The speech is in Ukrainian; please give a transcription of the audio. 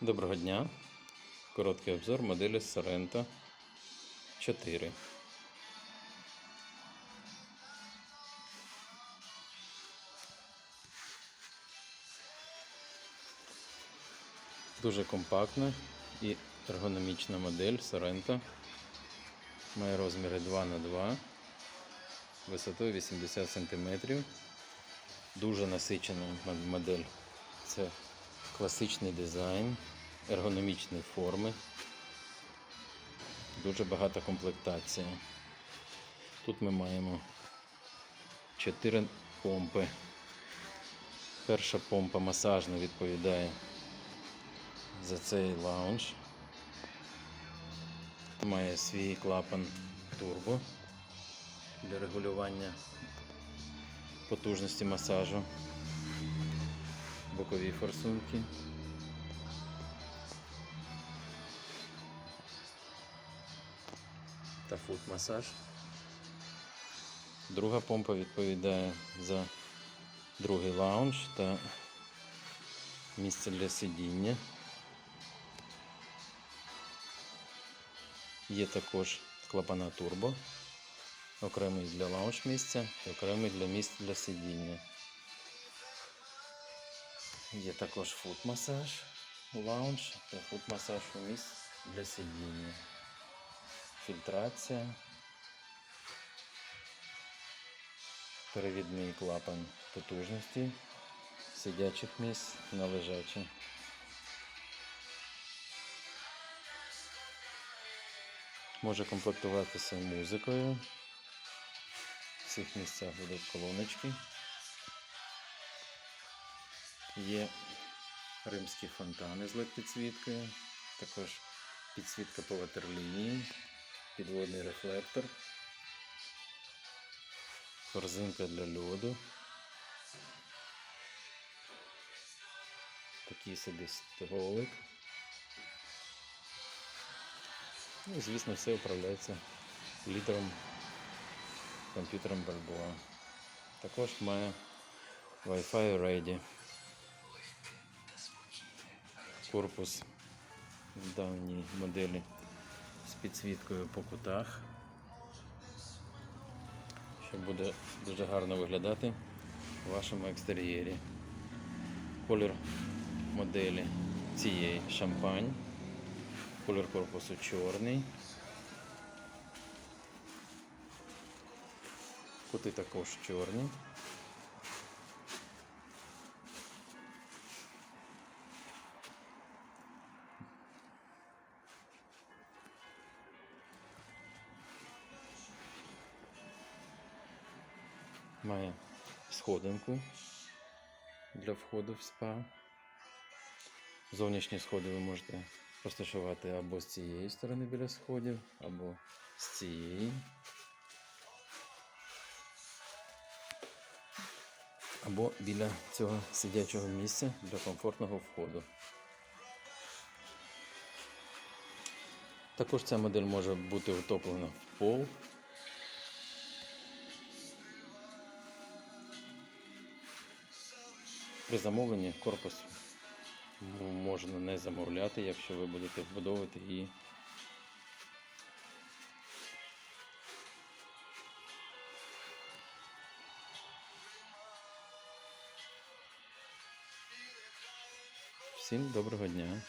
Доброго дня. Короткий обзор моделі Sorento 4. Дуже компактна і ергономічна модель Sorento. Має розміри 2 на 2 висотою 80 см. Дуже насичена модель. Це класичний дизайн, ергономічні форми. Дуже багата комплектація. Тут ми маємо 4 помпи. Перша помпа масажна відповідає за цей лаунж. Має свій клапан турбо для регулювання потужності масажу, бокові форсунки. Та фут масаж. Друга помпа відповідає за другий лаунж та місце для сидіння. Є також клапана турбо, окремий для лаунж місця і окремий для місць для сидіння. Є також фут масаж у лаунж та фут масаж у місць для сидіння. Фільтрація. Перевідний клапан потужності сидячих місць на лежачі. Може комплектуватися музикою. В цих місцях будуть колоночки. Є римські фонтани з LED-підсвіткою, також підсвітка по ватерлінії, підводний рефлектор, корзинка для льоду. Такий собі столик. Ну і звісно все управляється літером комп'ютером Balboa. Також має Wi-Fi Ready. Корпус в даній моделі з підсвіткою по кутах, що буде дуже гарно виглядати в вашому екстер'єрі. Колір моделі цієї шампань. Колір корпусу чорний. Кути також чорні. Має сходинку для входу в спа. Зовнішні сходи ви можете розташувати або з цієї сторони біля сходів, або з цієї. Або біля цього сидячого місця для комфортного входу. Також ця модель може бути утоплена в пол. При замовленні корпус можна не замовляти, якщо ви будете вбудовувати і Всім доброго дня!